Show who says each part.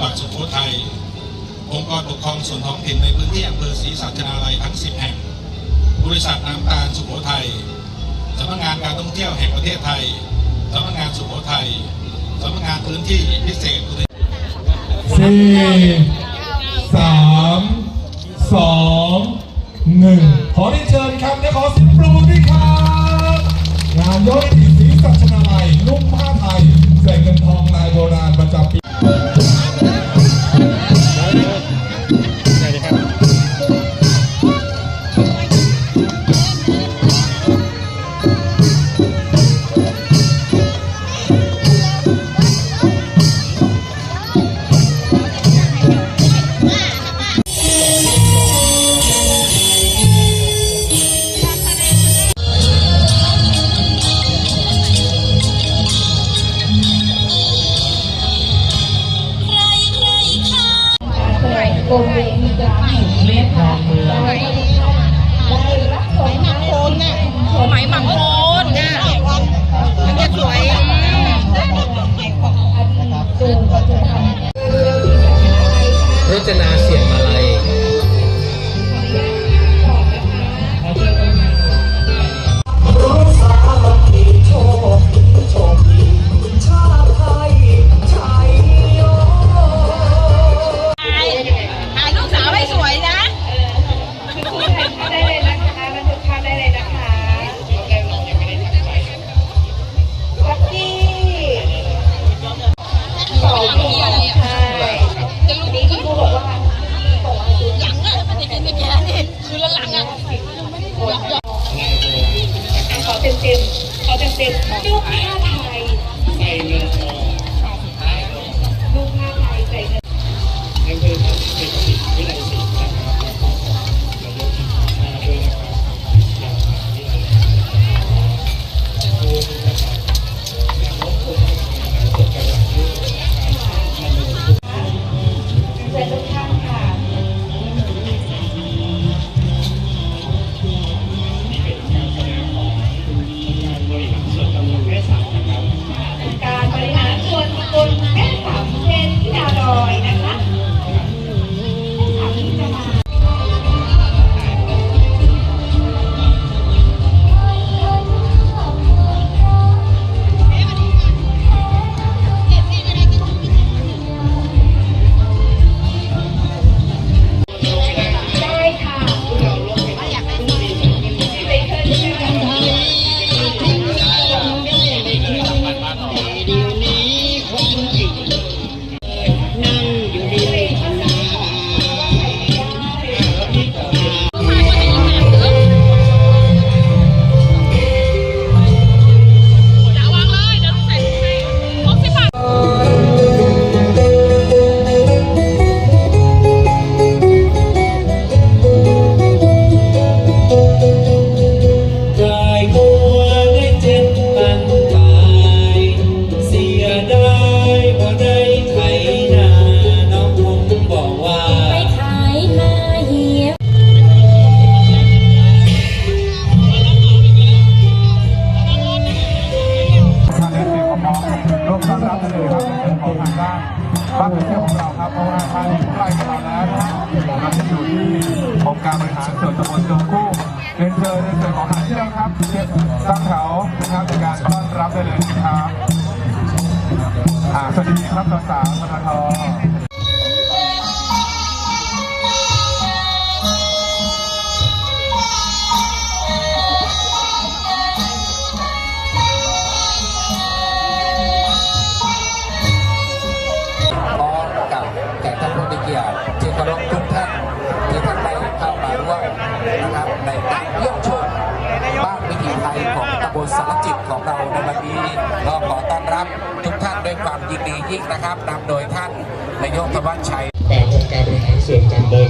Speaker 1: หวัดสุโขทัย องค์กรปกครองส่วนท้องถิ่นในพื้นที่อำเภอศรีสัชนาลัยทั้ง 10 แห่ง บริษัทน้ำตาลสุโขทัยสำนักงานการท่องเที่ยวแห่งประเทศไทยสำนักงานสุโขทัยสำนักงานพื้นที่พิเศษอุทยาน
Speaker 2: สี่สามสองหนึ่งขอเรียนเชิญครับและขอเสียงปรบมือด้วยครับงานยอ
Speaker 3: กรมมีการเล่นทองเมืองได้รับผลมาโคนน่ะ
Speaker 4: ไหมหมักโคนน่
Speaker 3: ๆข บ้านเที่ย
Speaker 4: ว
Speaker 3: ข
Speaker 2: องเราครับ เพราะว่าท่านอยู่ใกล้กับเราแล้วนะเราจะอยู่ที่องค์การบริหารส่วนตำบลจงคู่เรียนเชิญในส่วนของหาเที่ยวครับเก็บตั้งแถวนะครับในการต้อนรับได้เลยนะครับอ่าสวัสดีครับสาวๆมทท
Speaker 5: บลสารจิตของเราในวันนี้ก็ขอต้อนรับทุกท่านด้วยความยินดียิ่งนะครับนำโดยท่านนายกธวัชชัย
Speaker 6: ฝ่ายองค์การบริหารส่วนตำบล